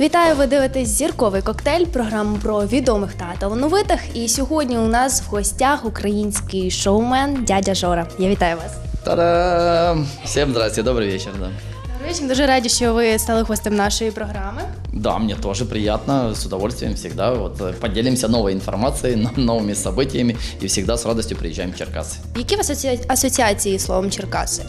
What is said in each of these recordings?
Вітаю, ви дивитесь зірковий коктейль, програму про відомих та талановитих. І сьогодні у нас в гостях український шоумен дядя Жора. Я вітаю вас. Та-дам! Всем здрасте, добрый вечер, да. Добрий вечір. Дуже раді, що ви стали гостем нашої програми. Да, мне тоже приятно, с удовольствием всегда. Вот э, поделимся новой информацией, но- новыми событиями и всегда с радостью приезжаем в Черкассы. Які у вас асоці- асоціації з словом Черкаси?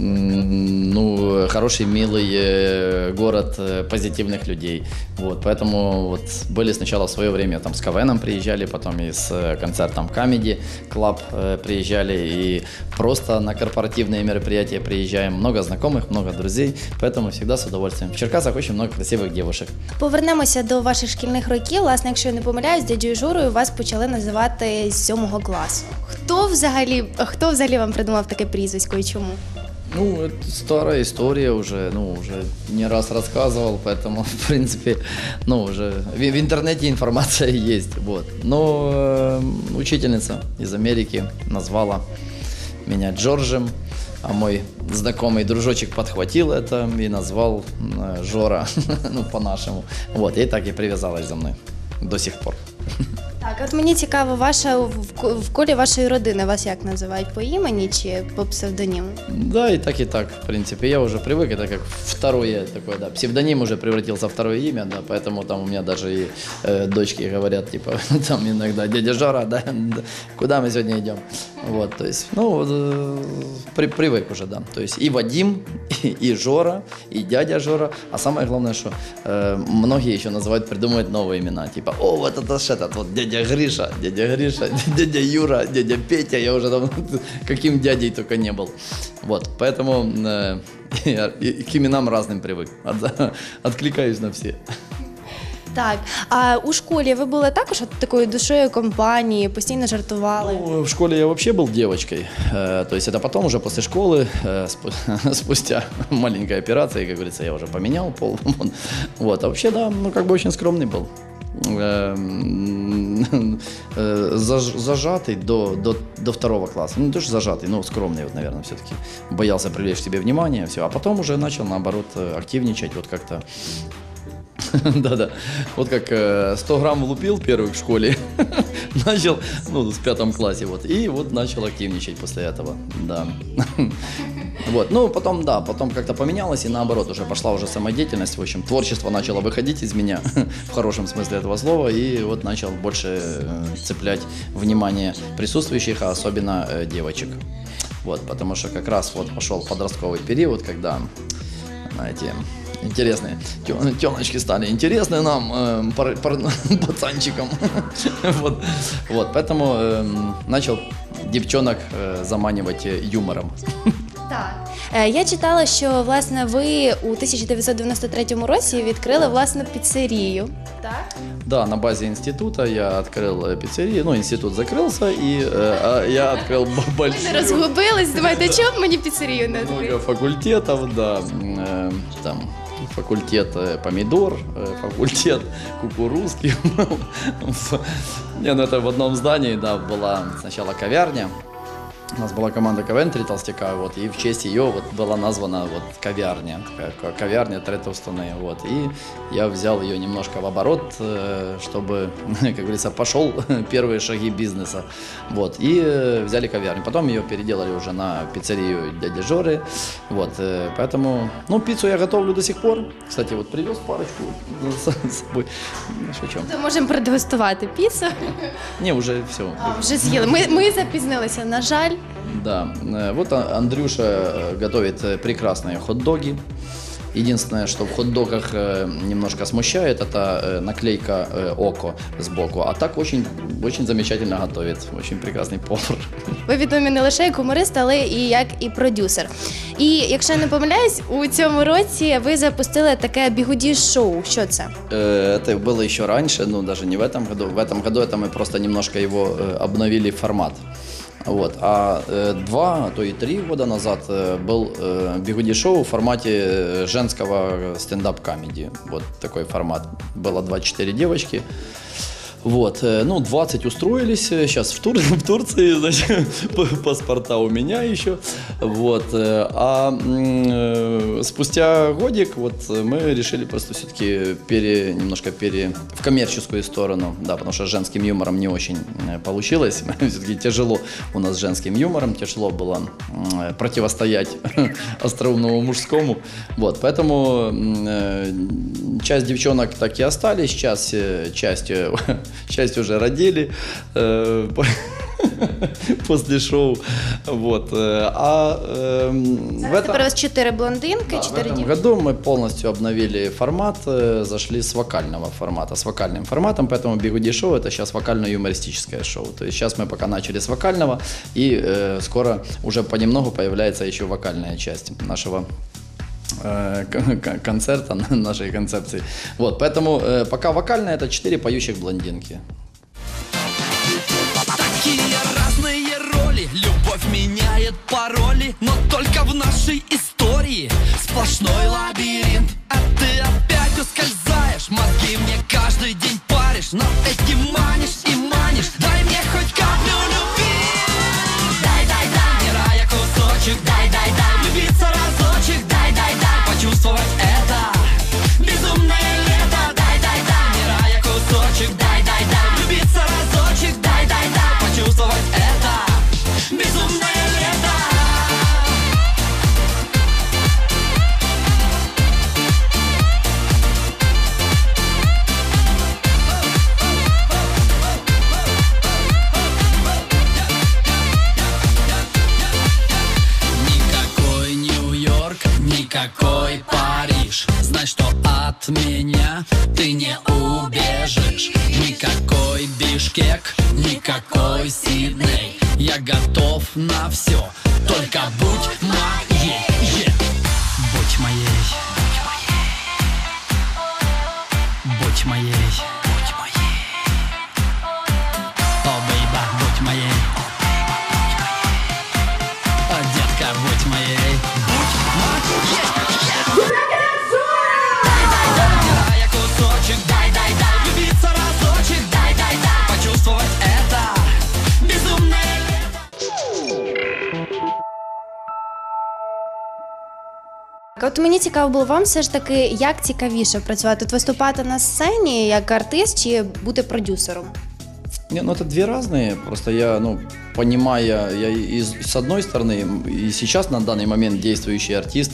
М, Ну, э, хороший, милый э, город э, позитивных людей. Вот, поэтому вот были сначала в свое время там с КВНом приезжали, потом и с э, концертом Comedy Club э, приезжали, и просто на корпоративные мероприятия приезжаем. Много знакомых, много друзей, поэтому всегда с удовольствием. В Черкасах очень много красивых девушек. Повернемося до ваших шкільних років. Власне, якщо я не помиляюсь, дядю Жорою вас почали називати з сьомого класу. Хто взагалі, хто взагалі вам придумав таке прізвисько і чому? Ну, это старая история уже, ну, уже не раз рассказывал, поэтому, в принципе, ну, уже в, в интернете информация есть, вот. Но э, учительница из Америки назвала меня Джорджем, а мой знакомый дружочек подхватил это и назвал э, Жора, ну, по-нашему. Вот, и так и привязалась за мной до сих пор. Так, от мені цікаво, ваша в, ко- в колі вашої родини вас як називають по імені чи по псевдоніму? Да, и так, и так. В принципе, я уже привык, это как второе такое, да. Псевдоним уже превратился в второе имя, да, поэтому там у меня даже и э, дочки говорят, типа, там иногда дядя Жора, да, да, куда мы сегодня идем? Вот, то есть, ну, вот, э, при, привык уже, да. То есть и Вадим, и, и Жора, и дядя Жора, а самое главное, что э, многие еще называют, придумывают новые имена, типа, о, вот это ж этот, вот дядя Гриша, дядя Гриша, дядя Юра, дядя Петя, я уже там каким дядей только не был. Вот, поэтому э, я и к именам разным привык, От- откликаюсь на все. Так, а у школі ви були також от такою душою компанії, постійно жартували. Ну, в школе я вообще был девочкой. Э, То есть это потом уже после школы, э, спу- спустя маленькой операции, как говорится, я уже поменял пол. Вот. Вот. А вообще, да, ну как бы очень скромный был. Эм, э, заж- Зажатый до, до, до второго класса. Ну, не то, что зажатый, но скромный, вот, наверное, все-таки. Боялся привлечь к себе внимание, все. А потом уже начал, наоборот, э, активничать, вот как-то да-да. Вот как э, 100 грамм влупил первый в школе, начал, ну, в пятом классе, вот, и вот начал активничать после этого, да. Вот, ну, потом, да, потом как-то поменялось, и наоборот, уже пошла уже самодеятельность, в общем, творчество начало выходить из меня, в хорошем смысле этого слова, и вот начал больше э, цеплять внимание присутствующих, а особенно э, девочек. Вот, потому что как раз вот пошел подростковый период, когда знаете, интересные телочки стали интересны нам, э, пацанчикам. вот. вот, поэтому эм, начал девчонок э, заманивать э, юмором. Так. Е, Я читала, що власне ви у 1993 році відкрили власну піцерію. Так? Да, на базе института я открыл э, пиццерию, ну, институт закрылся, и э, а я открыл б- Не большую... розгубились, думаєте, чому б мені піцерію не Много відкрити? факультетов, да, м, э, там факультет э, помидор, э, факультет кукурузки. Не, ну это в одном здании, да, была сначала ковярня. У нас была команда КВН «Три толстяка», вот, и в честь ее вот была названа вот ковярня, такая ко- ковярня «Три толстуны», вот, и я взял ее немножко в оборот, э, чтобы, как говорится, пошел первые шаги бизнеса, вот, и э, взяли ковярню. Потом ее переделали уже на пиццерию дяди Жоры, вот, э, поэтому, ну, пиццу я готовлю до сих пор. Кстати, вот привез парочку с собой, Ну, шучу. То можемо продегустувати піцу. Не, уже все. А, вже з'їли. Ми, ми запізнилися, на жаль. Да, э, вот А- Андрюша э, готовит э, прекрасные хот-доги. Единственное, что в хот-догах э, немножко смущает, это э, наклейка э, ОКО сбоку. А так очень, очень замечательно готовит. Очень прекрасный повар. Ви відомі не лише як гуморист, але і як і продюсер. І якщо я не помиляюсь, у цьому році ви запустили таке бігуді-шоу. Що це? Э, Это было еще раньше, ну даже не в этом году. В этом году это мы просто немножко его э, обновили формат. Вот. А э, два, а то и три года назад э, был э, Бигуди шоу в формате э, женского стендап-камеди. Вот такой формат. Было 24 девочки. Вот, э, ну, 20 устроились, сейчас в, Тур- в Турции, значит, паспорта у меня еще, вот, э, а э, спустя годик вот э, мы решили просто все-таки пере, немножко пере, в коммерческую сторону, да, потому что с женским юмором не очень э, получилось, все-таки тяжело у нас с женским юмором, тяжело было противостоять остроумному мужскому, вот, поэтому э, часть девчонок так и остались, часть, э, часть, э, часть уже родили э, по- после шоу, вот, э, а эм, в этом... Тепер у вас чотири блондинки, Да, в чотири этом дівчини. году мы полностью обновили формат, э, зашли с вокального формата, с вокальным форматом, поэтому Бигуди шоу это сейчас вокально-юмористическое шоу. То есть сейчас мы пока начали с вокального, и э, скоро уже понемногу появляется еще вокальная часть нашего э, кон- кон- концерта, нашей концепции. Вот, поэтому э, пока вокальная это четыре поющих блондинки. Такие разные роли Любовь меняет пароли Но только в нашей истории Сплошной лабиринт никакой Париж? Знай, что от меня ты не убежишь. Никакой Бишкек, никакой Сидней. Я готов на все, только будь От мені цікаво було вам все ж таки, як цікавіше працювати, От виступати на сцені як артист чи бути продюсером. Не, ну это две разные. Просто я, ну, понимая, я и с с одной стороны, и сейчас на данный момент действующий артист,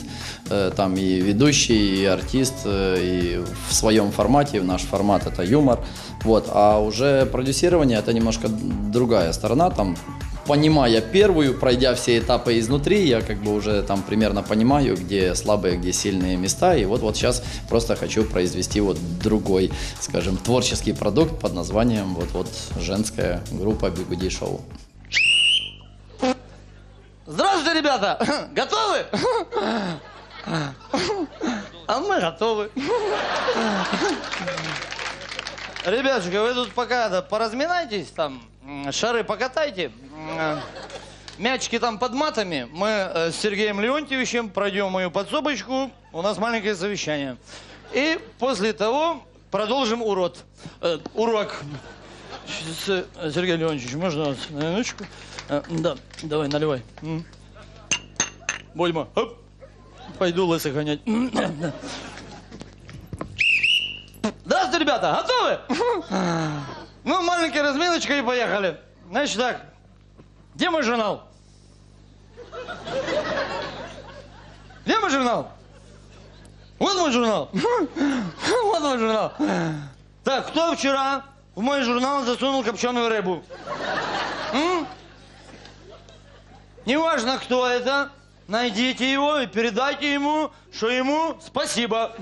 э, там и ведущий, и артист, э, и в своем формате, наш формат это юмор. Вот, а уже продюсирование это немножко другая сторона, там понимая первую, пройдя все этапы изнутри, я как бы уже там примерно понимаю, где слабые, где сильные места. И вот, вот сейчас просто хочу произвести вот другой, скажем, творческий продукт под названием вот, вот женская группа Бигуди Шоу. Здравствуйте, ребята! Готовы? А мы готовы. Ребятушки, вы тут пока да, поразминайтесь, там, шары покатайте. Э, Мячики там под матами. Мы э, с Сергеем Леонтьевичем пройдем мою подсобочку. У нас маленькое совещание. И после того продолжим урод. Э, урок. Э, Сергей Леонтьевич, можно вас на минуточку? Э, Да, давай, наливай. Оп. Пойду лысых гонять. Ребята, готовы? Ну, маленькая разминочка и поехали. Значит так, где мой журнал? Где мой журнал? Вот мой журнал. Вот мой журнал. Так, кто вчера в мой журнал засунул копченую рыбу? Неважно, кто это, найдите его и передайте ему, что ему спасибо.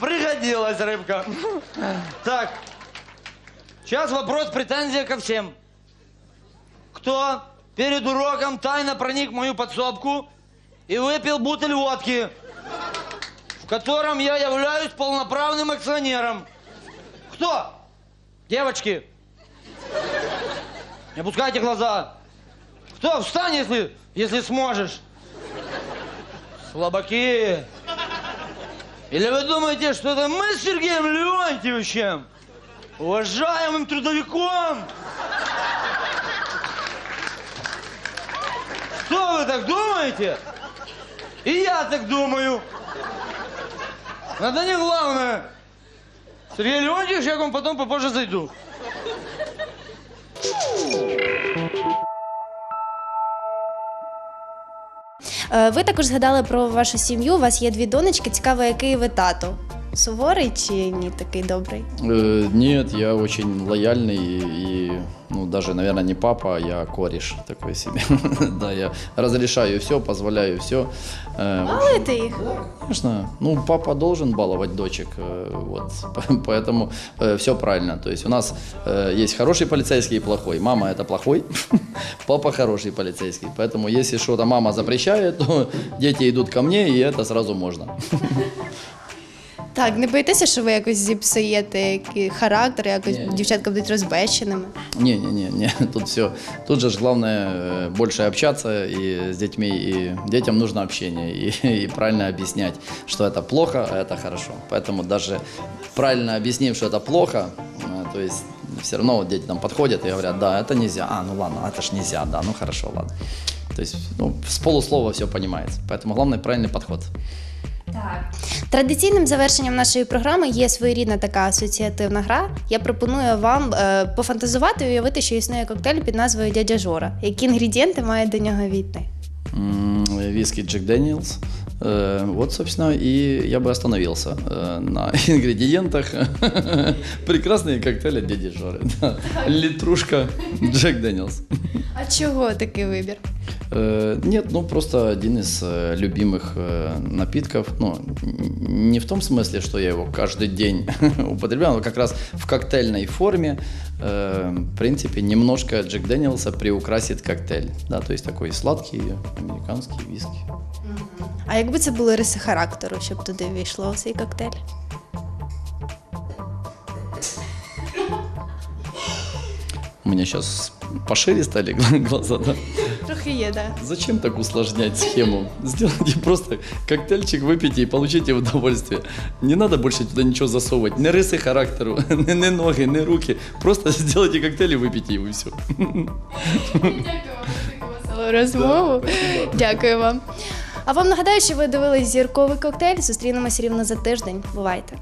Пригодилась рыбка. Так, сейчас вопрос, претензия ко всем. Кто перед уроком тайно проник в мою подсобку и выпил бутыль водки, в котором я являюсь полноправным акционером? Кто? Девочки. Не опускайте глаза. Кто? Встань, если, если сможешь. Слабаки. Или вы думаете, что это мы с Сергеем Леонтьевичем, уважаемым трудовиком? Что вы так думаете? И я так думаю. Это не главное. Сергей Леонтьевич, я к вам потом попозже зайду. Е, Ви також згадали про вашу сім'ю. У вас є дві донечки. Цікаво, який ви тато? Суворий чи ні такий добрий? Э, Нет, я очень лояльный и, и, ну, даже, наверное, не папа, а я кореш такой себе. Да, я разрешаю все, позволяю все. Балуєте їх? Конечно, ну, папа должен баловать дочек, э, вот, поэтому все правильно. То есть у нас э, есть хороший полицейский и плохой. Мама это плохой, папа хороший полицейский. Поэтому если что-то мама запрещает, то дети идут ко мне, и это сразу можно. Так, не боїтеся, що ви якось зіпсуєте який характер, якось Ні, ні. дівчатка будуть розбещеними? Не-не-не, тут все. Тут же ж главное э, больше общаться и с детьми, и детям нужно общение, и, и правильно объяснять, что это плохо, а это хорошо. Поэтому даже правильно объяснив, что это плохо, э, то есть все равно вот дети там подходят и говорят, да, это нельзя, а, ну ладно, это ж нельзя, да, ну хорошо, ладно. То есть ну, с полуслова все понимается. Поэтому главное правильный подход. Традиційним завершенням нашої програми є своєрідна така асоціативна гра. Я пропоную вам е, пофантазувати і уявити, що існує коктейль під назвою Дядя Жора. Які інгредієнти має до нього війти? М, Виски Джек Дэниелс. Э, Вот, собственно, и я бы остановился э, на ингредиентах. Прекрасные коктейли дяди Жоры. да. Литрушка Джек Дэниелс. А чого такий вибір? Э, Нет, ну просто один из э, любимых э, напитков. Ну, не в том смысле, что я его каждый день употребляю, но как раз в коктейльной форме, в принципе, немножко Джек Дэниелса приукрасит коктейль. Да, то есть такой сладкий американский виски. А якби це були риси характеру, щоб туди війшло цей коктейль? У меня сейчас пошире стали глаза, да? Трохи є, так. Зачем так усложнять схему? Сделайте просто коктейльчик, выпейте и получите удовольствие. Не надо больше туда ничего засовывать. Ни рысы характеру, ни, ни ноги, ни руки. Просто сделайте коктейль и выпейте его, и все. Веселу розмову. Дякую вам. А вам нагадаю, що ви дивились зірковий коктейль. Зустрінемося рівно за тиждень. Бувайте.